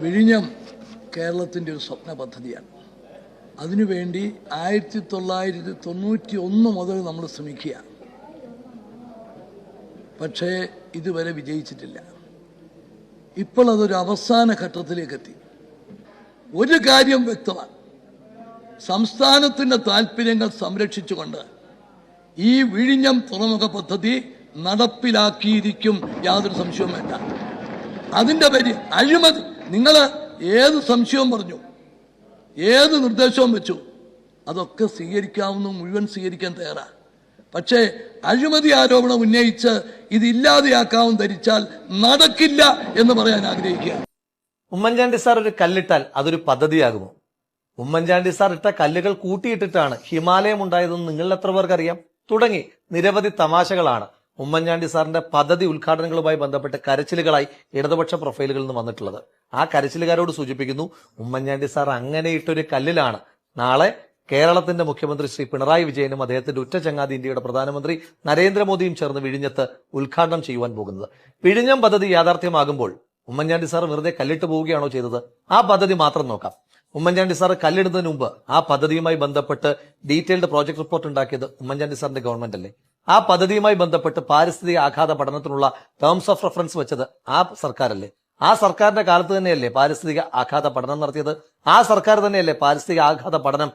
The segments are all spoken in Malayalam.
വിഴിഞ്ഞം കേരളത്തിന്റെ ഒരു സ്വപ്ന പദ്ധതിയാണ് അതിനുവേണ്ടി ആയിരത്തി തൊള്ളായിരത്തി തൊണ്ണൂറ്റി ഒന്ന് മുതൽ നമ്മൾ ശ്രമിക്കുക. പക്ഷേ ഇതുവരെ വിജയിച്ചിട്ടില്ല. ഇപ്പോൾ അതൊരു അവസാന ഘട്ടത്തിലേക്ക് എത്തി ഒരു കാര്യം വ്യക്തമാണ്. സംസ്ഥാനത്തിന്റെ താല്പര്യങ്ങൾ സംരക്ഷിച്ചുകൊണ്ട് ഈ വിഴിഞ്ഞം തുറമുഖ പദ്ധതി നടപ്പിലാക്കിയിരിക്കും യാതൊരു സംശയവും വേണ്ട. അതിന്റെ പേര് അഴിമതി നിങ്ങൾ ഏത് സംശയവും പറഞ്ഞു. ഏത് നിർദ്ദേശവും വെച്ചു. അതൊക്കെ സ്വീകരിക്കാവുന്ന മുഴുവൻ സ്വീകരിക്കാൻ തയ്യാറാ. പക്ഷേ അഴിമതി ആരോപണം ഉന്നയിച്ച് ഇതില്ലാതെയാക്കാവും ധരിച്ചാൽ നടക്കില്ല എന്ന് പറയാൻ ആഗ്രഹിക്കുക ഉമ്മൻചാണ്ടി സാർ ഒരു കല്ലിട്ടാൽ അതൊരു പദ്ധതിയാകുമോ? ഉമ്മൻചാണ്ടി സാർ ഇട്ട കല്ലുകൾ കൂട്ടിയിട്ടിട്ടാണ് ഹിമാലയം ഉണ്ടായതെന്ന് നിങ്ങളിൽ എത്ര പേർക്കറിയാം? തുടങ്ങി നിരവധി തമാശകളാണ്. ഉമ്മൻചാണ്ടി സാറിന്റെ പദ്ധതി ഉദ്ഘാടനങ്ങളുമായി ബന്ധപ്പെട്ട് കരച്ചിലുകളായി ഇടതുപക്ഷ പ്രൊഫൈലുകളിൽ നിന്ന് വന്നിട്ടുള്ളത്. ആ കരച്ചിലുകാരോട് സൂചിപ്പിക്കുന്നു ഉമ്മൻചാണ്ടി സാർ അങ്ങനെ ഇട്ടൊരു കല്ലിലാണ്. നാളെ കേരളത്തിന്റെ മുഖ്യമന്ത്രി ശ്രീ പിണറായി വിജയനും അദ്ദേഹത്തിന്റെ ഉറ്റ ചങ്ങാതി ഇന്ത്യയുടെ പ്രധാനമന്ത്രി നരേന്ദ്രമോദിയും ചേർന്ന് വിഴിഞ്ഞത്ത് ഉദ്ഘാടനം ചെയ്യുവാൻ പോകുന്നത്. വിഴിഞ്ഞം പദ്ധതി യാഥാർത്ഥ്യമാകുമ്പോൾ ഉമ്മൻചാണ്ടി സാർ വെറുതെ കല്ലിട്ട് പോവുകയാണോ ചെയ്തത്? ആ പദ്ധതി മാത്രം നോക്കാം. ഉമ്മൻചാണ്ടി സാർ കല്ലിടുന്നതിന് മുമ്പ് ആ പദ്ധതിയുമായി ബന്ധപ്പെട്ട് ഡീറ്റെയിൽഡ് പ്രോജക്ട് റിപ്പോർട്ട് ഉണ്ടാക്കിയത് ഉമ്മൻചാണ്ടി സാറിന്റെ ഗവൺമെന്റ് അല്ലേ ആ പദ്ധതിയുമായി ബന്ധപ്പെട്ട് പാരിസ്ഥിതിക ആഘാത പഠനത്തിനുള്ള ടേംസ് ഓഫ് റെഫറൻസ് വെച്ചത് ആ സർക്കാരല്ലേ? ആ സർക്കാരിന്റെ കാലത്ത് തന്നെയല്ലേ പാരിസ്ഥിതിക ആഘാത പഠനം നടത്തിയത്? ആ സർക്കാർ തന്നെയല്ലേ പാരിസ്ഥിതിക ആഘാത പഠനം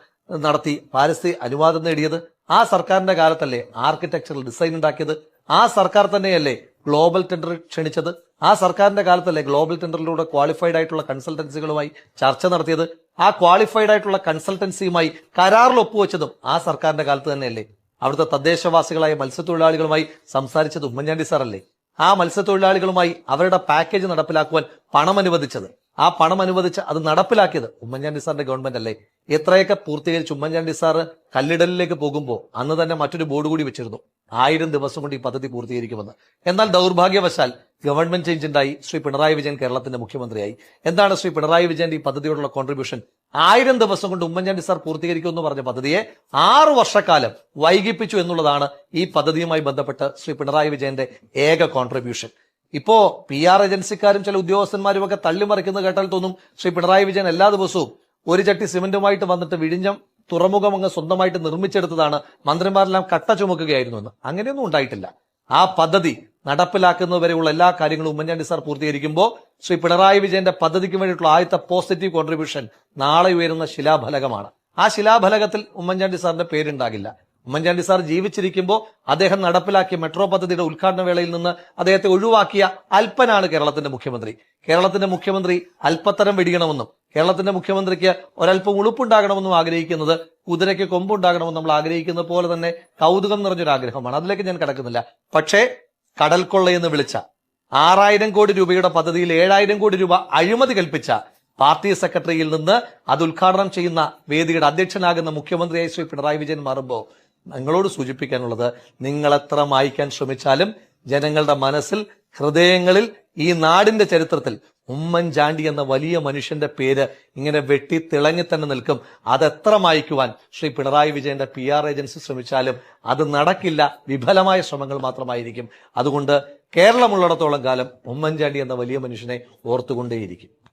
നടത്തി പാരിസ്ഥിതി അനുവാദം നേടിയത്? ആ സർക്കാരിന്റെ കാലത്തല്ലേ ആർക്കിടെക്ചറൽ ഡിസൈൻ ഉണ്ടാക്കിയത്? ആ സർക്കാർ തന്നെയല്ലേ ഗ്ലോബൽ ടെൻഡർ ക്ഷണിച്ചത്? ആ സർക്കാരിന്റെ കാലത്തല്ലേ ഗ്ലോബൽ ടെൻഡറിലൂടെ ക്വാളിഫൈഡ് ആയിട്ടുള്ള കൺസൾട്ടൻസികളുമായി ചർച്ച നടത്തിയത്? ആ ക്വാളിഫൈഡ് ആയിട്ടുള്ള കൺസൾട്ടൻസിയുമായി കരാറിൽ ഒപ്പുവെച്ചതും ആ സർക്കാരിന്റെ കാലത്ത് തന്നെയല്ലേ? അവിടുത്തെ തദ്ദേശവാസികളായ മത്സ്യത്തൊഴിലാളികളുമായി സംസാരിച്ചത് ഉമ്മൻചാണ്ടി സാറല്ലേ? ആ മത്സ്യത്തൊഴിലാളികളുമായി അവരുടെ പാക്കേജ് നടപ്പിലാക്കുവാൻ പണം അനുവദിച്ചത് ആ പണം അനുവദിച്ച് അത് നടപ്പിലാക്കിയത് ഉമ്മൻചാണ്ടി സാറിന്റെ ഗവൺമെന്റ് അല്ലേ? എത്രയൊക്കെ പൂർത്തീകരിച്ച് ഉമ്മൻചാണ്ടി സാറ് കല്ലിടലിലേക്ക് പോകുമ്പോൾ അന്ന് തന്നെ മറ്റൊരു ബോർഡ് കൂടി വെച്ചിരുന്നു. ആയിരം ദിവസം കൊണ്ട് ഈ പദ്ധതി പൂർത്തീകരിക്കുമെന്ന്. എന്നാൽ ദൗർഭാഗ്യവശാൽ ഗവൺമെന്റ് ചേഞ്ച് ഉണ്ടായി. ശ്രീ പിണറായി വിജയൻ കേരളത്തിന്റെ മുഖ്യമന്ത്രിയായി. എന്താണ് ശ്രീ പിണറായി വിജയന്റെ ഈ പദ്ധതിയോടുള്ള കോൺട്രിബ്യൂഷൻ ആയിരം ദിവസം കൊണ്ട് ഉമ്മൻചാണ്ടി സാർ പൂർത്തീകരിക്കുമെന്ന് പറഞ്ഞ പദ്ധതിയെ ആറു വർഷക്കാലം വൈകിപ്പിച്ചു എന്നുള്ളതാണ് ഈ പദ്ധതിയുമായി ബന്ധപ്പെട്ട് ശ്രീ പിണറായി വിജയന്റെ ഏക കോൺട്രിബ്യൂഷൻ ഇപ്പോ പി ആർ ഏജൻസിക്കാരും ചില ഉദ്യോഗസ്ഥന്മാരും ഒക്കെ തള്ളിമറിക്കുന്നത് കേട്ടാൽ തോന്നും ശ്രീ പിണറായി വിജയൻ എല്ലാ ദിവസവും ഒരു ചട്ടി സിമന്റുമായിട്ട് വന്നിട്ട് വിഴിഞ്ഞം തുറമുഖം അങ്ങ് സ്വന്തമായിട്ട് നിർമ്മിച്ചെടുത്തതാണ് മന്ത്രിമാരെല്ലാം കട്ട ചുമക്കുകയായിരുന്നു എന്ന്. അങ്ങനെയൊന്നും ഉണ്ടായിട്ടില്ല. ആ പദ്ധതി നടപ്പിലാക്കുന്നതുവരെയുള്ള എല്ലാ കാര്യങ്ങളും ഉമ്മൻചാണ്ടി സാർ പൂർത്തീകരിക്കുമ്പോൾ ശ്രീ പിണറായി വിജയന്റെ പദ്ധതിക്ക് വേണ്ടിയിട്ടുള്ള ആദ്യത്തെ പോസിറ്റീവ് കോൺട്രിബ്യൂഷൻ നാളെ ഉയരുന്ന ശിലാഫലകമാണ്. ആ ശിലാഫലകത്തിൽ ഉമ്മൻചാണ്ടി സാറിന്റെ പേരുണ്ടാകില്ല. ഉമ്മൻചാണ്ടി സാർ ജീവിച്ചിരിക്കുമ്പോൾ അദ്ദേഹം നടപ്പിലാക്കിയ മെട്രോ പദ്ധതിയുടെ ഉദ്ഘാടന വേളയിൽ നിന്ന് അദ്ദേഹത്തെ ഒഴിവാക്കിയ അല്പനാണ് കേരളത്തിന്റെ മുഖ്യമന്ത്രി. കേരളത്തിന്റെ മുഖ്യമന്ത്രി അല്പത്തരം വെടിയണമെന്നും കേരളത്തിന്റെ മുഖ്യമന്ത്രിക്ക് ഒരല്പം ഉളുപ്പുണ്ടാകണമെന്നും ആഗ്രഹിക്കുന്നത് കുതിരയ്ക്ക് കൊമ്പുണ്ടാകണമെന്ന് നമ്മൾ ആഗ്രഹിക്കുന്ന പോലെ തന്നെ കൗതുകം നിറഞ്ഞൊരു ആഗ്രഹമാണ് അതിലേക്ക് ഞാൻ കിടക്കുന്നില്ല. പക്ഷേ കടൽ കൊള്ളയെന്ന് വിളിച്ച ആറായിരം കോടി രൂപയുടെ പദ്ധതിയിൽ ഏഴായിരം കോടി രൂപ അഴിമതി കൽപ്പിച്ച പാർട്ടി സെക്രട്ടറിയിൽ നിന്ന് അത് ഉദ്ഘാടനം ചെയ്യുന്ന വേദിയുടെ അധ്യക്ഷനാകുന്ന മുഖ്യമന്ത്രിയായി ശ്രീ പിണറായി വിജയൻ മാറുമ്പോൾ നിങ്ങളോട് സൂചിപ്പിക്കാനുള്ളത് നിങ്ങൾ എത്ര മായ്ക്കാൻ ശ്രമിച്ചാലും ജനങ്ങളുടെ മനസ്സിൽ ഹൃദയങ്ങളിൽ ഈ നാടിന്റെ ചരിത്രത്തിൽ ഉമ്മൻചാണ്ടി എന്ന വലിയ മനുഷ്യന്റെ പേര് ഇങ്ങനെ വെട്ടി തിളങ്ങി തന്നെ നിൽക്കും. അതെത്ര മായ്ക്കുവാൻ ശ്രീ പിണറായി വിജയന്റെ പി ആർ ഏജൻസി ശ്രമിച്ചാലും അത് നടക്കില്ല. വിഫലമായ ശ്രമങ്ങൾ മാത്രമായിരിക്കും. അതുകൊണ്ട് കേരളമുള്ളിടത്തോളം കാലം ഉമ്മൻചാണ്ടി എന്ന വലിയ മനുഷ്യനെ ഓർത്തുകൊണ്ടേയിരിക്കും.